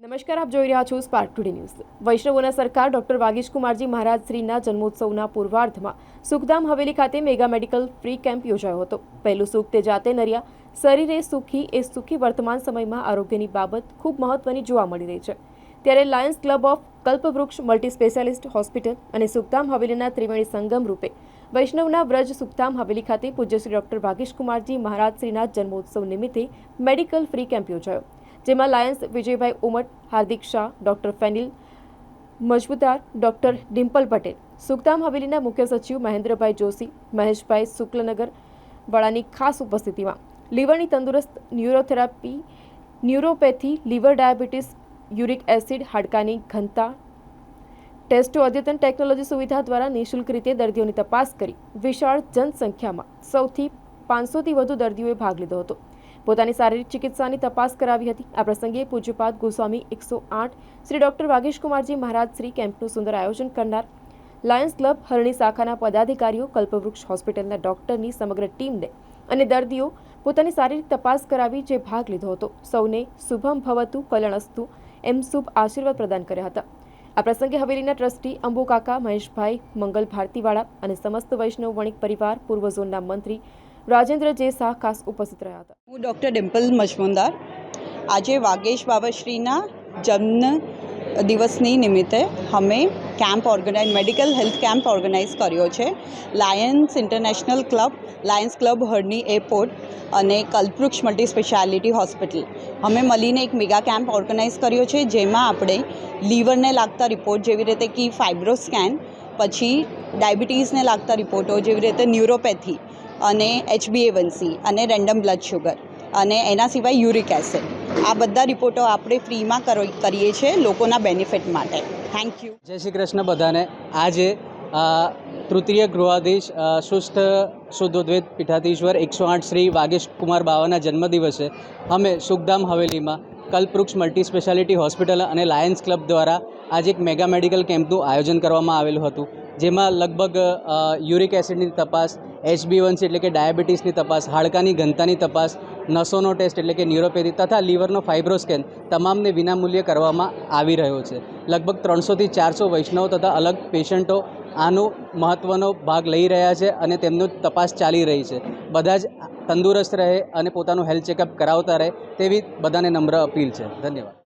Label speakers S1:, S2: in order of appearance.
S1: નમસ્કાર, આપ જોઈ રહ્યા છો સ્પાર્ક ટુડે ન્યૂઝ વૈષ્ણવોના સરકાર ડોક્ટર વાગીશ કુમારજી મહારાજ શ્રીના જન્મોત્સવના પૂર્વાર્ધમાં સુખધામ હવેલી ખાતે મેગા મેડિકલ ફ્રી કેમ્પ યોજાયો હતો. પહેલું સુખ તે જાતે નર્યા, શરીરે સુખી એ સુખી વર્તમાન સમયમાં આરોગ્યની બાબત ખૂબ મહત્વની જોવા મળી રહી છે. ત્યારે Lions club of Kalpavriksh multi specialist hospital અને સુખધામ હવેલીના ત્રિવેણી સંગમ રૂપે વૈષ્ણવના વ્રજ સુખધામ હવેલી ખાતે પૂજ્યશ્રી ડોક્ટર વાગીશ મહારાજ શ્રીના જન્મોત્સવ નિમિત્તે મેડિકલ ફ્રી કેમ્પ યોજાયો. જેમાં લાયન્સ વિજયભાઈ ઉમટ હાર્દિક શાહ, ડોક્ટર ફેનિલ, મજબૂતાર, ડોક્ટર ડિમ્પલ પટેલ. સુખધામ હવેલીના મુખ્ય સચિવ મહેન્દ્રભાઈ જોશી, મહેશભાઈ શુક્લનગર વાળાની ખાસ ઉપસ્થિતિમાં. લીવરની તંદુરસ્ત neurotherapy, neuropathy liver diabetes, uric acid, હાડકાની ઘનતા, ટેસ્ટો અદ્યતન ટેકનોલોજી સુવિધા દ્વારા નિઃશુલ્ક રીતે દર્દીઓની તપાસ કરી. વિશાળ જનસંખ્યામાં સૌથી પાંચસોથી વધુ દર્દીઓએ ભાગ લીધો હતો. પોતાની શારીરિક ચિકિત્સાની તપાસ કરાવી હતી. આ પ્રસંગે પૂજ્યપાદ ગોસ્વામી એકસો આઠ શ્રી ડોક્ટર વાગેશકુમારજી મહારાજ શ્રી કેમ્પનું સુંદર આયોજન કરનાર લાયન્સ ક્લબ હરણી શાખાના પદાધિકારીઓ, કલ્પવૃક્ષ હોસ્પિટલના ડોક્ટરની સમગ્ર ટીમને અને દર્દીઓ પોતાની શારીરિક તપાસ કરાવી જે ભાગ લીધો હતો. સૌને શુભમ ભવતુ કલ્યાણસ્તુ એમ શુભ આશીર્વાદ પ્રદાન કર્યા હતા. આ પ્રસંગે હવેલીના ટ્રસ્ટી અંબુકાકા મહેશભાઈ, મંગલ ભારતીવાળા અને સમસ્ત વૈષ્ણવ વણિક પરિવાર પૂર્વ ઝોનના મંત્રી રાજેન્દ્ર જે શાહ ખાસ ઉપસ્થિત રહ્યા હતા.
S2: હું ડૉક્ટર ડિમ્પલ મજમુંદાર. આજે વાગેશ બાબાશ્રીના જન્મ દિવસની નિમિત્તે અમે camp organize, medical health camp organize કર્યો છે. Lions International club, Lions club Harni airport અને કલ્પવૃક્ષ મલ્ટી સ્પેશિયાલિટી હોસ્પિટલ. અમે મળીને એક મેગા કેમ્પ ઓર્ગેનાઇઝ કર્યો છે, જેમાં આપણે લીવરને લાગતા રિપોર્ટ જેવી રીતે કે ફાઇબ્રો સ્કેન પછી ડાયાબિટીસને લાગતા રિપોર્ટો જેવી રીતે ન્યુરોપેથી અને એચબીએવનસી અને રેન્ડમ બ્લડ શુગર અને એના સિવાય યુરિક એસિડ. આ બધા રિપોર્ટો આપણે ફ્રીમાં કરો- કરીએ છીએ લોકોના બેનિફિટ માટે. થેન્ક યુ
S3: જય શ્રી કૃષ્ણ બધાને. આજે તૃતીય ગૃહાધીશ સુસ્થ શુદ્ધોદ્વૈત પીઠાધીશ્વર એકસો આઠ શ્રી વાગેશ કુમાર બાવાના જન્મદિવસે અમે સુખધામ હવેલીમાં કલ્પવૃક્ષ મલ્ટી સ્પેશિયાલિટી હોસ્પિટલ અને લાયન્સ ક્લબ દ્વારા આજે એક મેગા મેડિકલ કેમ્પનું આયોજન કરવામાં આવેલું હતું. જેમાં લગભગ યુરિક એસિડની તપાસ એચબીવનસી એટલે કે ડાયાબિટીસની તપાસ, હાડકાની ઘનતાની તપાસ, નસોનો ટેસ્ટ એટલે કે ન્યુરોપેથી તથા લીવરનો ફાઇબ્રોસ્કેન તમામને વિનામૂલ્યે કરવામાં આવી રહ્યો છે. લગભગ ત્રણસોથી ચારસો વૈષ્ણવ તથા અલગ પેશન્ટો આનો મહત્ત્વનો ભાગ લઈ રહ્યા છે અને તેમનું તપાસ ચાલી રહી છે. બધા જ તંદુરસ્ત રહે અને પોતાનું હેલ્થ ચેકઅપ કરાવતા રહે તેવી બધાને નમ્ર અપીલ છે. ધન્યવાદ.